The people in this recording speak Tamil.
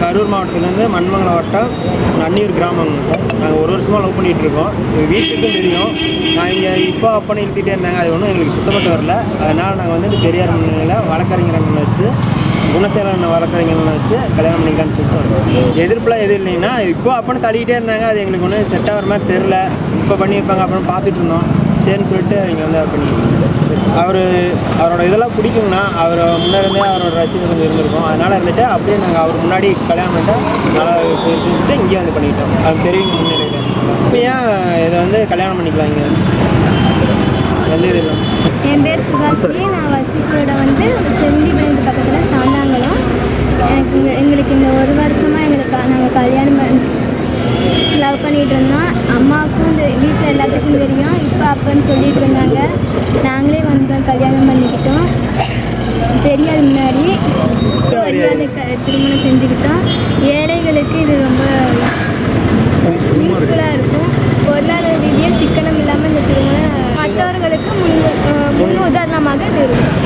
கரூர் மாவட்டத்துலேருந்து மண்மங்கலம் வட்டம் நன்னியூர் கிராமங்க சார். நாங்கள் ஒரு வருஷமாக லவ் பண்ணிகிட்டு இருக்கோம் எங்கள் வீட்டுக்கும் தெரியும். நான் இங்கே இப்போ அப்பன்னு இழுத்துட்டே இருந்தாங்க. அது ஒன்றும் எங்களுக்கு சுத்தப்பட்டு வரல. அதனால் நாங்கள் வந்து பெரியார் முன்னிலையில் வழக்கறிஞர் அண்ணன் வச்சு குணசேலன் வழக்கறிஞர்களை வச்சு கல்யாணம் பண்ணிக்கலாம்னு சொல்லிட்டு வரோம் எதிர்ப்புலாம் எதுவும் இல்லைன்னா இப்போ அப்பன்னு தள்ளிக்கிட்டே இருந்தாங்க. அது எங்களுக்கு ஒன்றும் செட் ஆகிற மாதிரி தெரில இப்போ பண்ணி வைப்பாங்க அப்புறம் பார்த்துட்டு இருந்தோம். சரின்னு சொல்லிட்டு இங்கே வந்து பண்ணி அவர் அவரோட இதெல்லாம் பிடிக்குங்கண்ணா அவர் முன்னேருந்தே அவரோட ரசிகர் கொஞ்சம் இருந்திருக்கும். அதனால் இருந்துட்டு அப்படியே நாங்கள் அவர் முன்னாடி கல்யாணம் பண்ணிட்டு நல்லா பேசிட்டு இங்கேயே வந்து பண்ணிக்கிட்டோம். அது தெரியும் முன்னிலையில் இப்போ ஏன் இதை வந்து கல்யாணம் பண்ணிக்கலாம் இங்கே? எந்த இது என் பேர் சுபாஷினி. நான் வசிப்போட வந்து செந்திபுரம் பக்கத்தில் சாந்தாங்குளம். எனக்கு இங்கே எங்களுக்கு இந்த ஒரு வருஷமாக எங்களுக்கு நாங்கள் கல்யாணம் பண்ணி லவ் பண்ணிகிட்டு இருந்தோம். அம்மாவுக்கும் இந்த வீட்டில் எல்லாத்துக்கும் தெரியும். இப்போ அப்பன்னு சொல்லிட்டு இருந்தாங்க. நாங்களே திருமணம் செஞ்சுக்கிட்டோம் ஏழைகளுக்கு இது ரொம்ப யூஸ்ஃபுல்லாக இருக்கும். பொருளாதார ரீதியாக சிக்கனம் இல்லாமல் இந்த திருமணம் மற்றவர்களுக்கு முன் முன் உதாரணமாக இது இருக்கும்.